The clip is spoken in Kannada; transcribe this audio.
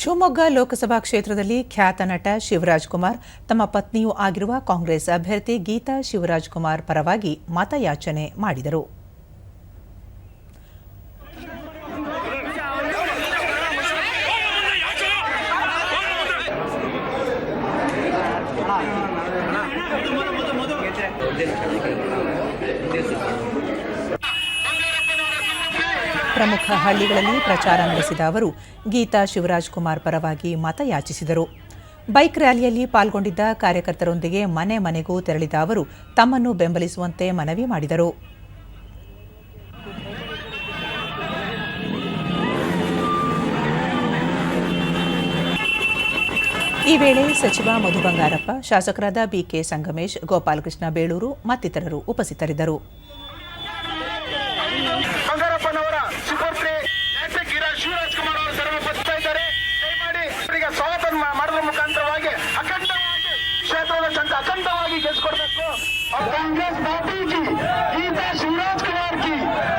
ಶಿವಮೊಗ್ಗ ಲೋಕಸಭಾ ಕ್ಷೇತ್ರದಲ್ಲಿ ಖ್ಯಾತ ನಟ ಶಿವರಾಜ್ ಕುಮಾರ್, ತಮ್ಮ ಪತ್ನಿಯೂ ಆಗಿರುವ ಕಾಂಗ್ರೆಸ್ ಅಭ್ಯರ್ಥಿ ಗೀತಾ ಶಿವರಾಜ್ ಕುಮಾರ್ ಪರವಾಗಿ ಮತಯಾಚನೆ ಮಾಡಿದರು. ಪ್ರಮುಖ ಹಳ್ಳಿಗಳಲ್ಲಿ ಪ್ರಚಾರ ನಡೆಸಿದ ಅವರು, ಗೀತಾ ಶಿವರಾಜ್ ಕುಮಾರ್ ಪರವಾಗಿ ಮತಯಾಚಿಸಿದರು. ಬೈಕ್ ರ್ಯಾಲಿಯಲ್ಲಿ ಪಾಲ್ಗೊಂಡಿದ್ದ ಕಾರ್ಯಕರ್ತರೊಂದಿಗೆ ಮನೆ ಮನೆಗೂ ತೆರಳಿದ ಅವರು, ತಮ್ಮನ್ನು ಬೆಂಬಲಿಸುವಂತೆ ಮನವಿ ಮಾಡಿದರು. ಈ ವೇಳೆ ಸಚಿವ ಮಧು ಬಂಗಾರಪ್ಪ, ಶಾಸಕರಾದ ಬಿಕೆ ಸಂಗಮೇಶ್, ಗೋಪಾಲಕೃಷ್ಣ ಬೇಳೂರು ಮತ್ತಿತರರು ಉಪಸ್ಥಿತರಿದ್ದರು. ಅವರಿಗೆ ಸ್ವಾಗತ ಮಾ- ಮಾಡುವ ಮುಖಾಂತರವಾಗಿ ಅಖಂಡವಾಗಿ, ಕ್ಷೇತ್ರದ ಜನತೆ ಅಖಂಡವಾಗಿ ಗೆಲ್ಸ್ಕೊಡ್ಬೇಕು. ಕಾಂಗ್ರೆಸ್ ಪಾರ್ಟಿ ಗೀತಾ ಶಿವರಾಜ್ ಕುಮಾರ್ ಕಿ.